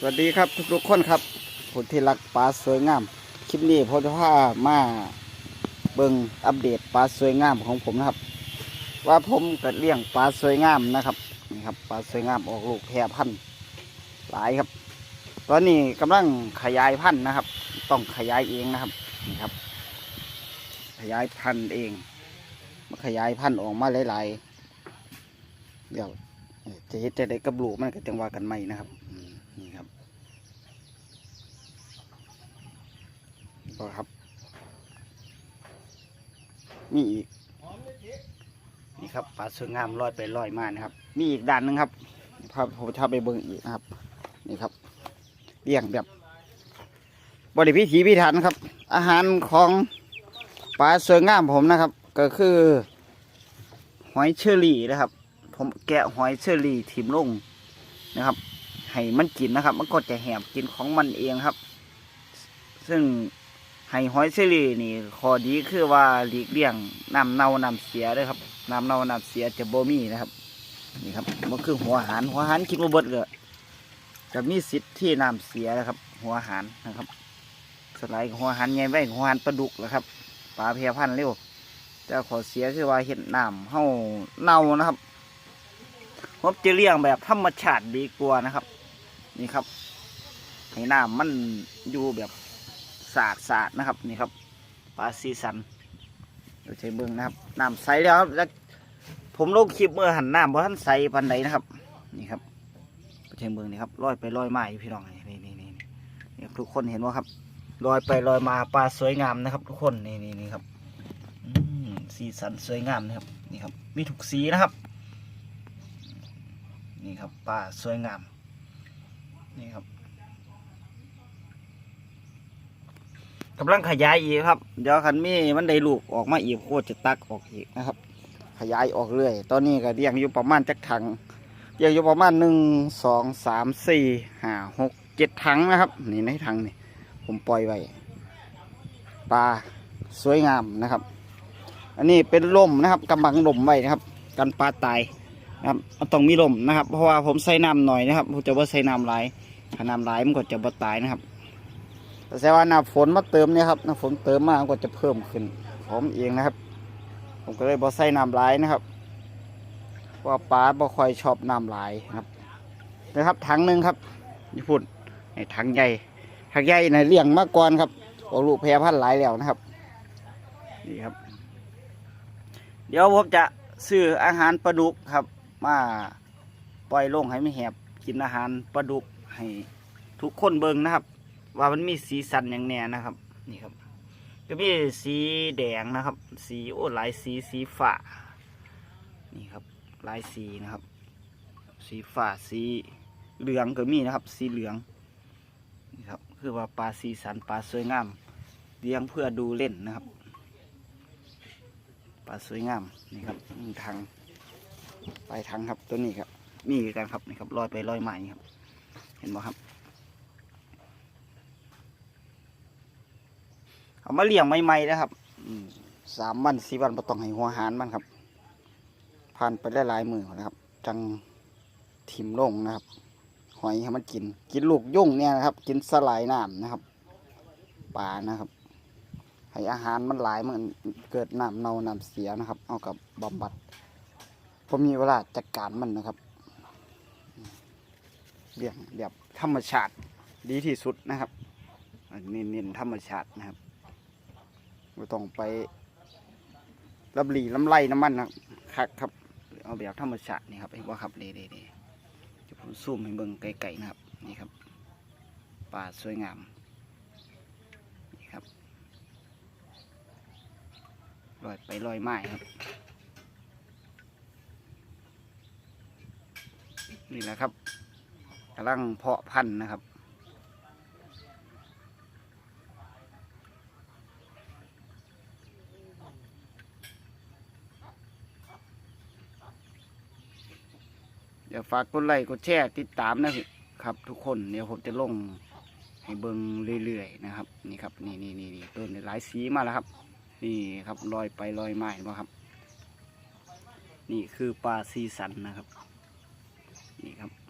สวัสดีครับทุกๆคนครับผู้ที่รักปลาสวยงาม คลิปนี้ผมจะพามาเบิ่งอัปเดตปลาสวยงามของผมนะครับ ว่าผมก็เลี้ยงปลาสวยงามนะครับนี่ครับปลาสวยงามออกลูกแพร่พันธุ์หลายครับ ตอนนี้กำลังขยายพันธุ์นะครับ ต้องขยายเองนะครับนี่ครับ ขยายพันธุ์เองมาขยายพันธุ์ออกมาหลายๆเดี๋ยวจะเฮ็ดจะได้กับลูกมันก็จังว่ากันใหม่นะครับ นี่ครับก็ครับ มีอีก นี่ครับปลาสวยงามลอยไปลอยมานะครับ มีอีกด้านหนึงครับพาผมชาไปเบิ่งอีกนะครับ นี่ครับเลี้ยงแบบบริพิถีพิถันครับ อาหารของปลาสวยงามผมนะครับ ก็คือ หอยเชอรี่นะครับ ผมแกะหอยเชอรี่ทิมลงนะครับ ให้มันกินนะครับ มันก็จะแหบกินของมันเองครับ ซึ่งให้หอยเชอรี่นี่ข้อดีคือว่าหลีกเลี่ยงน้ำเน่าน้ำเสียด้วยครับน้ำเน่าน้ำเสียจะโบมีนะครับ นี่ครับมันคือหัวหารหัวหารกินมาเบิดเลยจะมีสิทธิ์ที่น้ำเสียนะครับ หัวหารนะครับสไลด์หัวหารใหญ่ไว้หัวหารปลาดุกนะครับปลาเพียพันเร็วแต่ขอเสียคือว่าเห็ดน้ำเฮาเน่านะครับผมจะเลี้ยงแบบธรรมชาติดีกว่านะครับ นี่ครับให้น้ำมันอยู่แบบสะอาดสะอาดนะครับ นี่ครับปลาซีสันเดี๋ยวใช้เบิ้งนะครับน้ำใสแล้วครับแล้วผมลงคลิปเมื่อหันน้ำเพราะท่านใสปันใดนะครับ นี่ครับใช้เบิ้งนี่ครับลอยไปลอยมาอยู่พี่น้องนี่นี่นี่นี่ทุกคนเห็นว่าครับลอยไปลอยมาปลาสวยงามนะครับ ทุกคนนี่นี่นี่ครับสีสันสวยงามนะครับนี่ครับมีถูกสีนะครับ นี่ครับป่าสวยงาม นี่ครับกำลังขยายอีกครับ เดี๋ยวคันมีมันได้ลูกออกมาอีกโคตรจะตักออกอีกนะครับ ขยายออกเรื่อย ตอนนี้ก็เลี้ยงอยู่ประมาณจักถังเลี้ยงอยู่ประมาณหนึ่งสองสามสี่ห้าหกเจ็ดถังนะครับ นี่ในถังนี่ผมปล่อยไว้ปลาสวยงามนะครับ อันนี้เป็นล่มนะครับกำบังล่มไว้นะครับ กันปลาตาย ครับต้องมีลมนะครับ เพราะว่าผมใส่น้ำหน่อยนะครับผมจะว่าใส่น้ำหลายถ้าน้ำหลายมันก็จะบ่ตายนะครับ แต่ว่าน้ำฝนมาเติมเนี่ยครับน้ำฝนเติมมามันก็จะเพิ่มขึ้นผมเองนะครับ ผมก็เลยบ่ใส่น้ำหลายนะครับว่าปลาบ่ค่อยชอบน้ำหลายนะครับนะครับถังหนึ่งครับญี่ปุ่นในถังใหญ่ถังใหญ่ในเลี้ยงมากก่อนครับโอ้ลูกแพรพันหลายแล้วนะครับนี่ครับ เดี๋ยวผมจะซื้ออาหารปลาดุกครับ มาปล่อยลงให้ไม่แหบกินอาหารปลาดุกให้ทุกคนเบิ่งนะครับ ว่ามันมีสีสันอย่างแน่นะครับ นี่ครับ ก็มีสีแดงนะครับ สีโอ้หลายสีสีฟ้านี่ครับลายสีนะครับ สีฟ้าสีเหลืองก็มีนะครับ สีเหลืองนี่ครับคือว่าปลาสีสันปลาสวยงามเลี้ยงเพื่อดูเล่นนะครับปลาสวยงามนี่ครับทาง ปลายทางครับตัวนี้ครับ มีกันครับนี่ครับลอยไปลอยมานี่ครับ เห็นไหมครับ เอามาเลี้ยงใหม่ๆนะครับสามวันสี่วันบ่ต้องให้หัวหารมันครับ ผ่านไปได้หลายมือนะครับ จังทิมลงนะครับ หอยให้มันกิน กินลูกยุ่งเนี่ยนะครับ กินสลายน้ำนะครับปลานะครับให้อาหารมันหลายมันเกิดน้ำเน่าน้ำเสียนะครับ เอากับบำบัด ผมมีเวลาจัดการมันนะครับเลี้ยงแบบธรรมชาติดีที่สุดนะครับอันนี้น้นธรรมชาตินะครับไม่ต้องไปลำหลีลำไรน้ำมันนะครับครับ เอาแบบธรรมชาตินี่ครับเห็นว่าครับเด้ๆจะผมซูมให้เบิ่งไกลๆนะครับ นี่ครับป่าสวยงามนี่ครับลอยไปลอยไม้ครับ นี่แหละครับกำลังเพาะพันธุ์นะครับ เดี๋ยวฝากกดไลค์กดแชร์ติดตามนะครับ ทุกคนเดี๋ยวผมจะลงให้เบิ่งเรื่อยๆนะครับ นี่ครับนี่นี่นี่นี่ต้นหลายสีมาแล้วครับ นี่ครับลอยไปลอยมาเห็นไหมครับ นี่คือปลาซีสันนะครับ นี่ครับ